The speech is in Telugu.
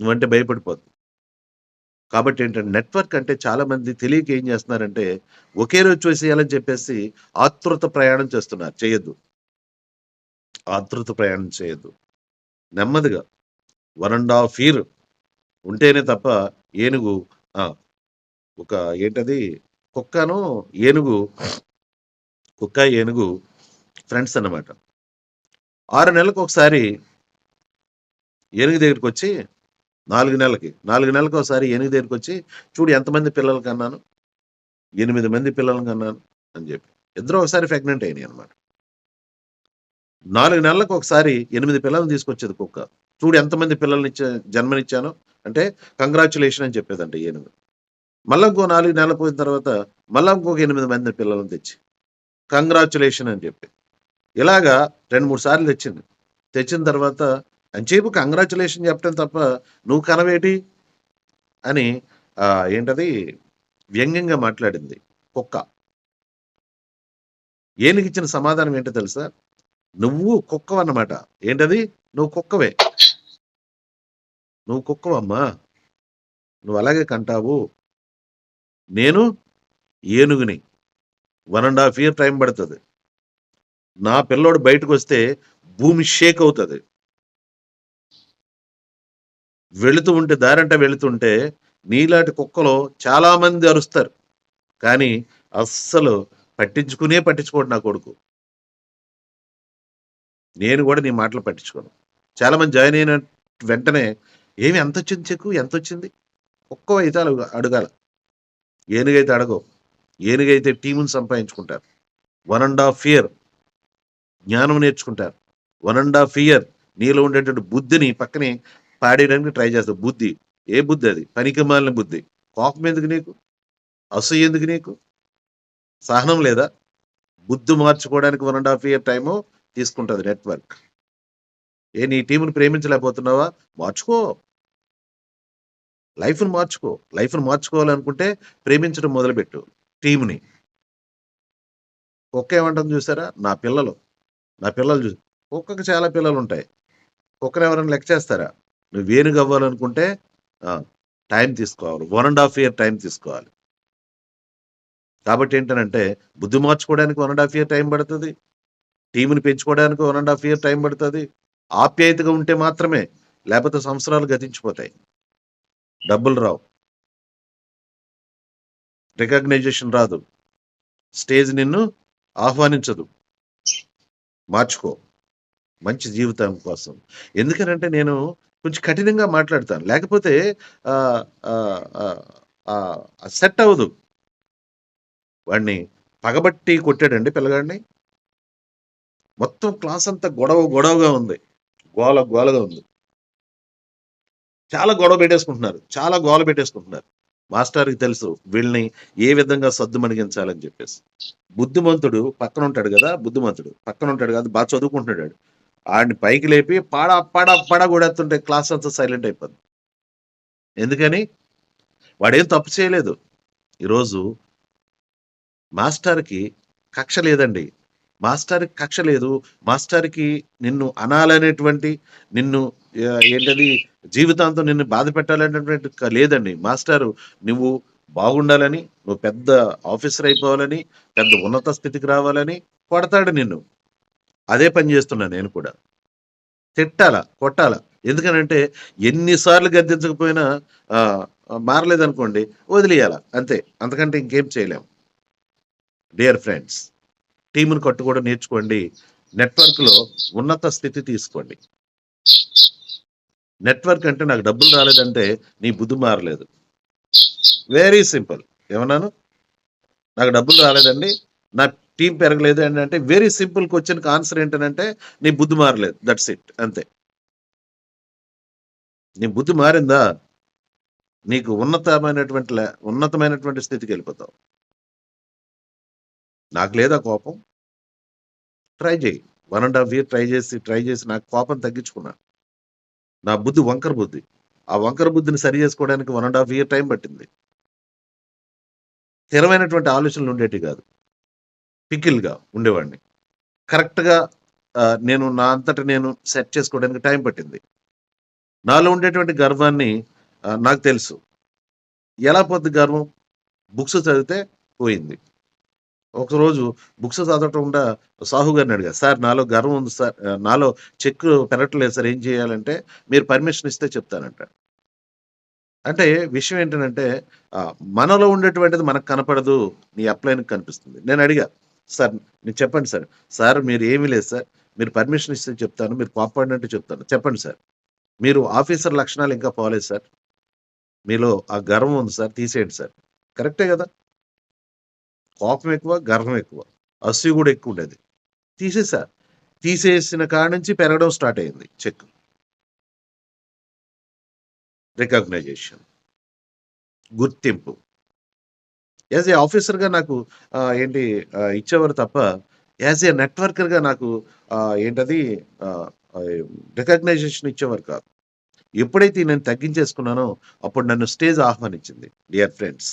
నువ్వంటే భయపడిపోద్ది. కాబట్టి ఏంటంటే నెట్వర్క్ అంటే చాలామంది తెలియక ఏం చేస్తున్నారంటే, ఒకే రోజు చూసేయాలని చెప్పేసి ఆతృత ప్రయాణం చేస్తున్నారు. చేయొద్దు. ఆతృత ప్రయాణం చేయొద్దు. నెమ్మదిగా వన్ అండ్ హాఫ్ ఇయర్ ఉంటేనే తప్ప ఏనుగు ఒక ఏంటది కుక్కను, ఏనుగు కుక్క, ఏనుగు ఫ్రెండ్స్ అన్నమాట. ఆరు నెలలకు ఒకసారి ఏనుగు దగ్గరికి వచ్చి నాలుగు నెలలకి, నాలుగు నెలలకు ఒకసారి ఎనిమిది దగ్గరికి వచ్చి చూడు ఎంతమంది పిల్లలు కన్నాను? ఎనిమిది మంది పిల్లల్ని కన్నాను అని చెప్పి. ఇద్దరు ఒకసారి ప్రెగ్నెంట్ అయినాయన్నమాట. 4 నెలలకొకసారి 8 పిల్లల్ని తీసుకొచ్చేది కుక్క. చూడు ఎంతమంది పిల్లల్ని జన్మనిచ్చానో అంటే కంగ్రాచులేషన్ అని చెప్పేదంట ఏనుగు. మళ్ళీ ఇంకో నాలుగు నెలలు పోయిన తర్వాత మళ్ళీ ఇంకొక ఎనిమిది మంది పిల్లలను తెచ్చి కంగ్రాచులేషన్ అని చెప్పి. ఇలాగా 2, 3 సార్లు తెచ్చింది. తెచ్చిన తర్వాత అంచేపు కంగ్రాచులేషన్ చెప్పడం తప్ప నువ్వు కనవేటి? అని ఏంటది వ్యంగ్యంగా మాట్లాడింది కుక్క. ఏనుగిచ్చిన సమాధానం ఏంటో తెలుసా? నువ్వు కుక్కవన్నమాట. ఏంటది? నువ్వు కుక్కవే. నువ్వు కుక్కవమ్మా. నువ్వు అలాగే కంటావు. నేను ఏనుగుని. One and half year time పడుతుంది నా పిల్లోడు బయటకొస్తే భూమి షేక్ అవుతుంది వెళుతూ ఉంటే దారంట వెళుతుంటే నీలాటి కుక్కలో చాలా మంది అరుస్తారు. కానీ అస్సలు పట్టించుకునే పట్టించుకోడు నా కొడుకు. నేను కూడా నీ మాటలు పట్టించుకోను. చాలా మంది జాయిన్ అయిన వెంటనే ఏమి ఎంతొచ్చింది చెక్కు? ఎంత వచ్చింది ఒక్క అలుగ అడగాల. ఏనుగైతే అడగవు. ఏనుగైతే టీముని సంపాదించుకుంటారు. వన్ అండ్ హాఫ్ ఇయర్ జ్ఞానం నేర్చుకుంటారు. వన్ అండ్ హాఫ్ ఇయర్ నీలో ఉండేటువంటి బుద్ధిని పక్కనే పాడేయడానికి ట్రై చేస్తావు. బుద్ధి. ఏ బుద్ధి అది? పనికి మాలిన బుద్ధి. కోపం ఎందుకు నీకు? అసూయ ఎందుకు నీకు? సహనం లేదా? బుద్ధి మార్చుకోవడానికి one and half year time తీసుకుంటుంది నెట్వర్క్. ఏ నీ టీంను ప్రేమించలేకపోతున్నావా? మార్చుకో. లైఫ్‌ని మార్చుకో. లైఫ్‌ని మార్చుకోవాలనుకుంటే ప్రేమించడం మొదలుపెట్టు టీంని కుక్క ఏమంటుంది చూసారా? నా పిల్లలు. నా పిల్లలు చూసి కుక్కకు చాలా పిల్లలు ఉంటాయి కుక్కను ఎవరైనా లెక్క చేస్తారా? నువ్వు ఏనుగు అవ్వాలనుకుంటే టైం తీసుకోవాలి. One and half year time తీసుకోవాలి. కాబట్టి ఏంటనంటే బుద్ధి మార్చుకోవడానికి one and half year time పడుతుంది టీమ్‌ని పెంచుకోవడానికి one and half year time పడుతుంది ఆప్యాయతగా ఉంటే మాత్రమే. లేకపోతే సంవత్సరాలు గతించిపోతాయి. డబ్బులు రావు. రికగ్నైజేషన్ రాదు. స్టేజ్ నిన్ను ఆహ్వానించదు. మార్చుకో. మంచి జీవితం కోసం. ఎందుకనంటే నేను కొంచెం కఠినంగా మాట్లాడతాను. లేకపోతే సెట్ అవ్వదు. వాడిని పగబట్టి కొట్టాడండి పిల్లగాడిని. మొత్తం క్లాస్ అంతా గొడవ గొడవగా ఉంది. గోల గోలగా ఉంది. చాలా గొడవ పెట్టేసుకుంటున్నారు. చాలా గోల పెట్టేసుకుంటున్నారు. మాస్టర్‌కి తెలుసు వీళ్ళని ఏ విధంగా సద్దుమణిగించాలని చెప్పేసి. బుద్ధిమంతుడు పక్కన ఉంటాడు కదా బుద్ధిమంతుడు. పక్కన ఉంటాడు కాదు బాగా చదువుకుంటున్నాడు ఆడిని పైకి లేపి పాడ పడ పడ కొడేస్తుంటే క్లాస్ అంతా సైలెంట్ అయిపోద్ది. ఎందుకని? వాడేం తప్పు చేయలేదు. ఈరోజు మాస్టర్‌కి కక్ష లేదండి. మాస్టర్‌కి కక్ష లేదు. మాస్టర్‌కి నిన్ను అనాలనేటువంటి నిన్ను ఏంటది జీవితాంతం నిన్ను బాధ పెట్టాలనేటువంటి లేదండి. మాస్టారు నువ్వు బాగుండాలని, నువ్వు పెద్ద ఆఫీసర్ అయిపోవాలని, పెద్ద ఉన్నత స్థితికి రావాలని కొడతాడు నిన్ను. అదే పని చేస్తున్నా నేను కూడా. తిట్టాల, కొట్టాల. ఎందుకనంటే ఎన్నిసార్లు గద్దించకపోయినా మారలేదనుకోండి వదిలేయాల. అంతే. అంతకంటే ఇంకేం చేయలేము డియర్ ఫ్రెండ్స్ టీమ్‌ని కట్టుకోవడం నేర్చుకోండి. నెట్వర్క్‌లో ఉన్నత స్థితి తీసుకోండి. నెట్వర్క్ అంటే నాకు డబ్బులు రాలేదంటే నీ బుద్ధి మారలేదు. Very simple. ఏమన్నాను? నాకు డబ్బులు రాలేదండి. నా టీం పెరగలేదు ఏంటంటే అంటే వెరీ సింపుల్ క్వెషన్‌కి ఆన్సర్ ఏంటంటే నీ బుద్ధి మారలేదు. That's it. అంతే. నీ బుద్ధి మారిందా? నీకు ఉన్నతమైనటువంటి లే ఉన్నతమైనటువంటి స్థితికెళ్ళిపోతావు. నాకు లేదా కోపం? ట్రై చేయి one and half year try చేసి, ట్రై చేసి నాకు కోపం తగ్గించుకున్నా. నా బుద్ధి వంకర బుద్ధి. ఆ వంకర బుద్ధిని సరి చేసుకోవడానికి one and half year time పట్టింది. స్థిరమైనటువంటి ఆలోచనలు ఉండేటివి కాదు. పికిల్‌గా ఉండేవాడిని. కరెక్ట్‌గా నేను నా అంతటా నేను సెట్ చేసుకోవడానికి టైం పట్టింది. నాలో ఉండేటువంటి గర్వాన్ని నాకు తెలుసు. ఎలా పోద్ది గర్వం? బుక్స్ చదివితే పోయింది. ఒకరోజు బుక్స్ చదవకుండా సాహు గారిని అడిగా. సార్ నాలో గర్వం ఉంది సార్. నాలో చెక్ పెరగట్లేదు సార్ ఏం చేయాలంటే, మీరు పర్మిషన్ ఇస్తే చెప్తానంట అంటే విషయం ఏంటంటే మనలో ఉండేటువంటిది మనకు కనపడదు. నీ అప్లైన్‌కి కనిపిస్తుంది. నేను అడిగా. సార్ మీరు చెప్పండి సార్. సార్ మీరు ఏమీ లేదు సార్. మీరు పర్మిషన్ ఇస్తే చెప్తాను. మీరు కోప్పడినట్టు చెప్తాను. చెప్పండి సార్. మీరు ఆఫీసర్ లక్షణాలు ఇంకా పోలేదు సార్. మీలో ఆ గర్వం ఉంది సార్. తీసేయండి సార్. కరెక్టే కదా కోపం ఎక్కువ, గర్వం ఎక్కువ. అస్సు కూడా ఎక్కువ ఉండేది తీసేసా. తీసేసిన కాడ నుంచి పెరగడం స్టార్ట్ అయింది చెక్. రికగ్నైజేషన్. గుర్తింపు. యాస్ ఏ ఆఫీసర్‌గా నాకు ఏంటి ఇచ్చేవారు తప్ప యాస్ ఏ నెట్వర్కర్‌గా నాకు ఏంటది రికగ్నైజేషన్ ఇచ్చేవారు కాదు. ఎప్పుడైతే నేను తగ్గించేసుకున్నానో అప్పుడు నన్ను స్టేజ్ ఆహ్వానించింది. Dear friends.